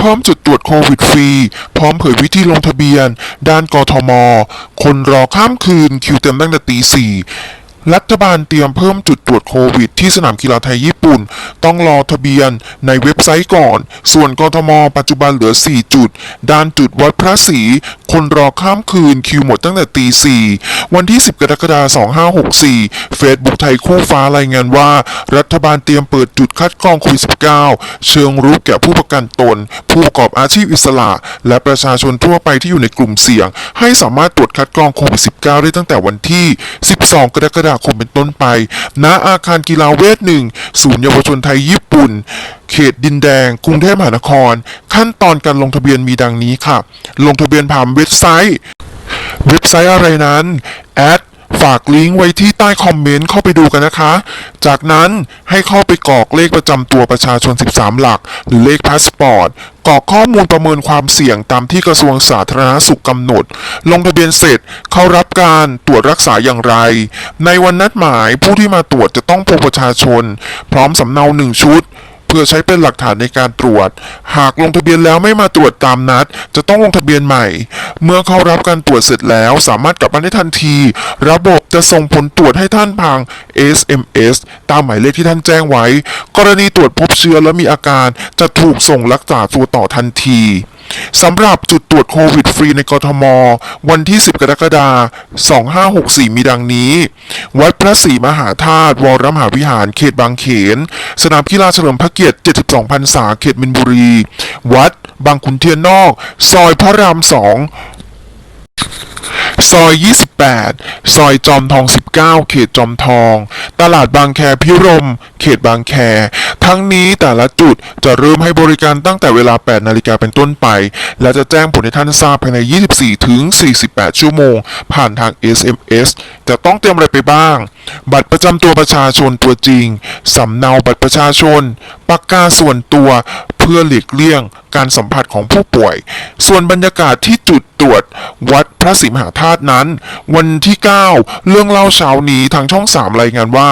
พร้อมจุดตรวจโควิดฟรี พร้อมเผยวิธีลงทะเบียน ด้านกทม คนรอข้ามคืนคิวเต็มตั้งแต่ตีสี่ รัฐบาลเตรียมเพิ่มจุดตรวจโควิด ที่สนามกีฬาไทยญี่ปุ่น ต้องรอทะเบียนในเว็บไซต์ก่อน ส่วนกทม ปัจจุบันเหลือ 4 จุด ด้านจุดวัดพระศรีคนรอข้ามคืนคิวหมดตั้งแต่ตีสี่วันที่ 10 กรกฎาคม 2564 เฟซบุ๊กไทยคู่ฟ้ารายงานว่า รัฐบาลเตรียมเปิดจุดคัดกรองโควิด -19 เชิงรุกแก่ผู้ประกันตน ผู้ประกอบอาชีพอิสระ และประชาชนทั่วไปที่อยู่ในกลุ่มเสี่ยง ให้สามารถตรวจคัดกรองโควิด -19 ได้ตั้งแต่วันที่ 12 กรกฎาคมเป็นต้นไป ณ อาคารกีฬาเวทหนึ่ง ศูนย์เยาวชนไทยญี่ปุ่น เขตดินแดง กรุงเทพมหานคร ขั้นตอนการลงทะเบียนมีดังนี้ค่ะ ลงทะเบียนผ่านเว็บไซต์ เว็บไซต์อะไรนั้นแอากลิงก์ไว้ที่ใต้คอมเมนต์เข้าไปดูกันนะคะ จากนั้นให้เข้าไปกรอกเลขประจำตัวประชาชน 13 หลัก หรือเลขพาสปอร์ตกรอกข้อมูลประเมินความเสี่ยงตามที่กระทรวงสาธารณสุขกำหนด ลงทะเบียนเสร็จเข้ารับการตรวจรักษาอย่างไร ในวันนัดหมายผู้ที่มาตรวจจะต้องพบประชาชน พร้อมสำเนาหนึ่งชุด พื่อใช้เป็นหลักฐานในการตรวจ หากลงทะเบียนแล้วไม่มาตรวจตามนัด จะต้องลงทะเบียนใหม่ เมื่อเข้ารับการตรวจเสร็จแล้ว สามารถกลับบ้านได้ทันที ระบบจะส่งผลตรวจให้ท่านทาง SMS ตามหมายเลขที่ท่านแจ้งไว้ กรณีตรวจพบเชื้อและมีอาการจะถูกส่งรักษาตัวต่อทันที สำหรับจุดตรวจโควิดฟรีในกทม วันที่ 10 กรกฎาคม 2564 มีดังนี้ วัดพระศรีมหาธาตุวรมหาวิหารเขตบางเขน สนามกีฬาเฉลิมพระเกียรติ 72 พรรษาเขตมินบุรี วัดบางขุนเทียนนอก ซอยพระรามสองซอย 28 ซอยจอมทอง 19 เขตจอมทอง ตลาดบางแคพิรม เขตบางแค ทั้งนี้แต่ละจุดจะเริ่มให้บริการตั้งแต่เวลา 8 นาฬิกาเป็นต้นไป และจะแจ้งผลให้ท่านทราบภายใน 24 ถึง 48 ชั่วโมง ผ่านทาง SMS จะต้องเตรียมอะไรไปบ้าง บัตรประจำตัวประชาชนตัวจริง สำเนาบัตรประชาชน ปากกาส่วนตัว เพื่อหลีกเลี่ยง การสัมผัสของผู้ป่วย ส่วนบรรยากาศที่จุด วจ วัดพระศรีมหาธาตุนั้น วันที่ 9 เรื่องเล่าเช้านี้ทางช่อง 3 รายงานว่า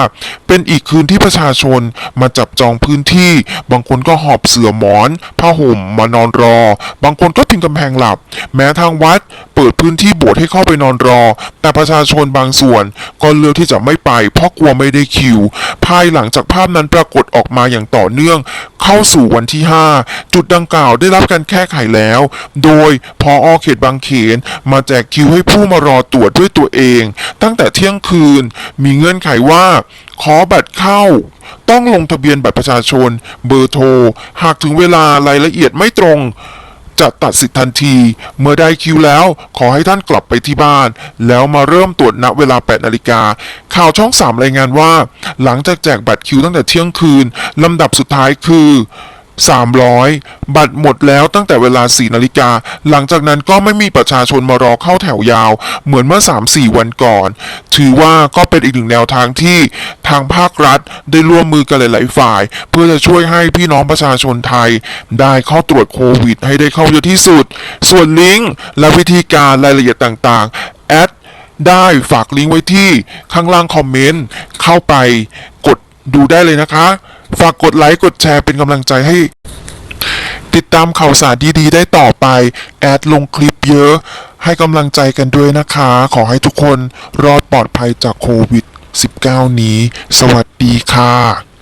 เป็นอีกคืนที่ประชาชนมาจับจองพื้นที่ บางคนก็หอบเสื่อหมอนผ้าห่มมานอนรอ บางคนก็พิงกำแพงหลับ แม้ทางวัดเปิดพื้นที่โบสถ์ให้เข้าไปนอนรอ แต่ประชาชนบางส่วนก็เลือกที่จะไม่ไป เพราะกลัวไม่ได้คิว ภายหลังจากภาพนั้นปรากฏออกมาอย่างต่อเนื่อง เข้าสู่วันที่ 5 จุดดังกล่าวได้รับการแก้ไขแล้ว โดยพออเขตบางเขน มาแจกคิวให้ผู้มารอตรวจด้วยตัวเอง ตั้งแต่เที่ยงคืนมีเงื่อนไขว่า ขอบัตรเข้า ต้องลงทะเบียนบัตรประชาชน เบอร์โทร หากถึงเวลารายละเอียดไม่ตรง จะตัดสิทธิ์ทันที เมื่อได้คิวแล้ว ขอให้ท่านกลับไปที่บ้าน แล้วมาเริ่มตรวจณเวลา 8 นาฬิกา ข่าวช่อง 3 รายงานว่า หลังจากแจกบัตรคิวตั้งแต่เที่ยงคืนลำดับสุดท้ายคือ 300 บัตรหมดแล้วตั้งแต่เวลา 4 นาฬิกา หลังจากนั้นก็ไม่มีประชาชนมารอเข้าแถวยาว เหมือนเมื่อ 3-4 วันก่อน ถือว่าก็เป็นอีกหนึ่งแนวทางที่ทางภาครัฐได้ร่วมมือกันหลายๆฝ่าย เพื่อจะช่วยให้พี่น้องประชาชนไทย ได้เข้าตรวจโควิด ให้ได้เข้าเยอะที่สุด ส่วนลิงก์และวิธีการรายละเอียดต่างๆแอดได้ฝากลิงก์ไว้ที่ข้างล่างคอมเมนต์เข้าไปกดดูได้เลยนะคะ ฝากกดไลค์กดแชร์เป็นกำลังใจให้ ติดตามข่าวสารดีๆ ได้ต่อไป แอดลงคลิปเยอะ ให้กำลังใจกันด้วยนะคะ ขอให้ทุกคนรอดปลอดภัยจากโควิด -19 นี้ สวัสดีค่ะ